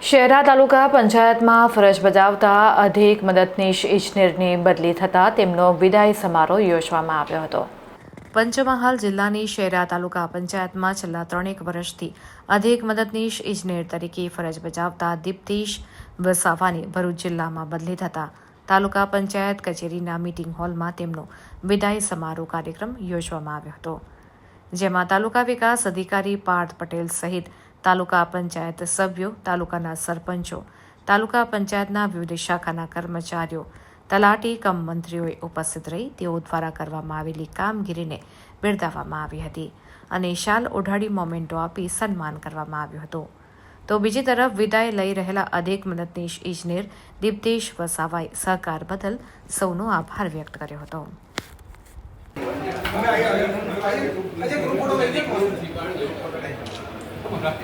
શહેરા તાલુકા પંચાયતમાં ફરજ બજાવતા અધિક મદદનીશ ઇજનેરની બદલી થતાં તેમનો વિદાય સમારોહ યોજવામાં આવ્યો હતો. પંચમહાલ જિલ્લાની શહેરા તાલુકા પંચાયતમાં છેલ્લા ત્રણેક વર્ષથી અધિક મદદનીશ ઇજનેર તરીકે ફરજ બજાવતા દીપ્તિશ વસાવાની ભરૂચ જિલ્લામાં બદલી થતાં તાલુકા પંચાયત કચેરીના મીટિંગ હોલમાં તેમનો વિદાય સમારોહ કાર્યક્રમ યોજવામાં આવ્યો હતો. જેમાં તાલુકા વિકાસ અધિકારી પાર્થ પટેલ સહિત તાલુકા પંચાયત સભ્યો, તાલુકાના સરપંચો, તાલુકા પંચાયતના વિવિધ શાખાના કર્મચારીઓ, તલાટી કમ મંત્રીઓએ ઉપસ્થિત રહી તેઓ દ્વારા કરવામાં આવેલી કામગીરીને બિરદાવવામાં આવી હતી અને શાલ ઓઢાડી મોમેન્ટો આપી સન્માન કરવામાં આવ્યું હતું. તો બીજી તરફ વિદાય લઈ રહેલા અધિક મદદનીશ ઇજનેર દીપદેશ વસાવાએ સહકાર બદલ સૌનો આભાર વ્યક્ત કર્યો હતો. como las